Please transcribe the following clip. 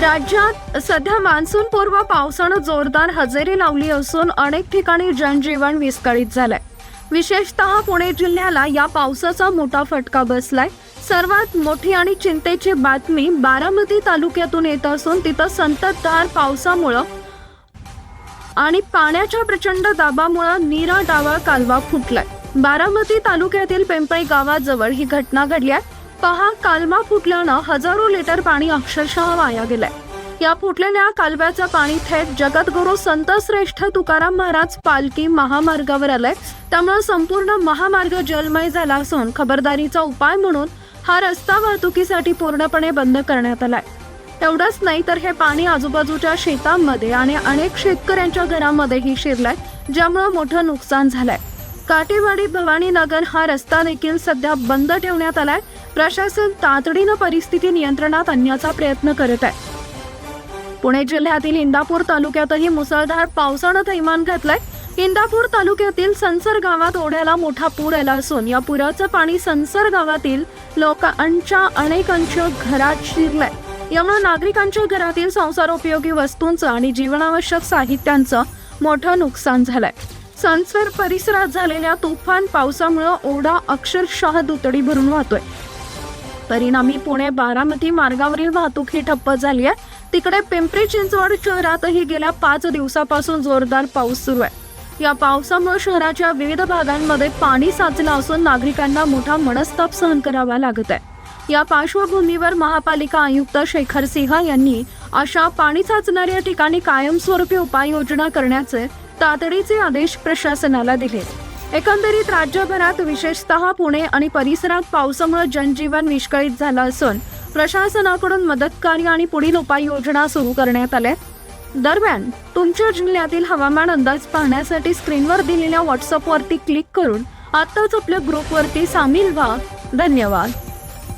राज्यात सध्या मान्सून पूर्व पावसानं जोरदार हजेरी लावली असून अनेक ठिकाणी जनजीवन विस्कळीत झालंय. विशेषतः पुणे जिल्ह्याला या पावसाचा मोठा फटका बसलाय. सर्वात मोठी आणि चिंतेची बातमी बारामती तालुक्यातून येत असून तिथं संततधार पावसामुळं आणि पाण्याच्या प्रचंड दाबामुळं नीरा डावा कालवा फुटलाय. बारामती तालुक्यातील पिंपळी गावाजवळ ही घटना घडली आहे. पहा कालमा फुटल्यानं हजारो लिटर पाणी अक्षरशः वाया गेलंय. या फुटलेल्या कालव्याचं पाणी थेट जगद्गुरू संत श्रेष्ठ तुकाराम महाराज पालखी महामार्गावर आलंय. त्यामुळे संपूर्ण महामार्ग जलमय झाला असून खबरदारीचा उपाय म्हणून हा रस्ता वाहतुकीसाठी पूर्णपणे बंद करण्यात आलाय. एवढंच नाही तर हे पाणी आजूबाजूच्या शेतांमध्ये आणि अनेक शेतकऱ्यांच्या घरामध्येही शिरलंय ज्यामुळे मोठं नुकसान झालंय. काटेवाडी भवानी नगर हा रस्ता देखील सध्या बंद ठेवण्यात आलाय. प्रशासन तातडीनं परिस्थिती नियंत्रणात आणण्याचा प्रयत्न करत आहे. पुणे जिल्ह्यातील इंदापूर तालुक्यातही मुसळधार पावसानं थैमान घातलंय. इंदापूर तालुक्यातील संसर गावात ओढ्याला मोठा पूर आला असून या पुराचं पाणी संसर गावातील लोकांच्या अनेकांच्या घरात शिरलंय. यामुळे नागरिकांच्या घरातील संसारोपयोगी वस्तूंचं आणि जीवनावश्यक साहित्यांचं मोठं नुकसान झालंय. संसर परिसरात झालेल्या तुफान पावसामुळे ओढा अक्षरशः दुतडी भरून वाहतोय. परिणामी पुणे बारामती मार्गावरील वाहतूक ही ठप्प झाली आहे. तिकडे पिंपरी चिंचवड शहरातही गेल्या पाच दिवसापासून जोरदार पाऊस सुरू आहे. या पावसामुळे शहराच्या विविध भागांमध्ये पाणी साचलं असून नागरिकांना मोठा मनस्ताप सहन करावा लागत आहे. या पार्श्वभूमीवर महापालिका आयुक्त शेखर सिंह यांनी अशा पाणी साचणाऱ्या ठिकाणी कायमस्वरूपी उपाययोजना करण्याचे तातडीचे आदेश प्रशासनाला दिले. एकंदरीत राज्यभरात विशेषतः पुणे आणि परिसरात पावसामुळे जनजीवन विस्कळीत झालं असून प्रशासनाकडून मदतकार्य आणि पुढील उपाययोजना सुरू करण्यात आल्या. दरम्यान तुमच्या जिल्ह्यातील हवामान अंदाज पाहण्यासाठी स्क्रीनवर दिलेल्या व्हॉट्सअपवरती क्लिक करून आत्ताच आपल्या ग्रुपवरती सामील व्हा. धन्यवाद.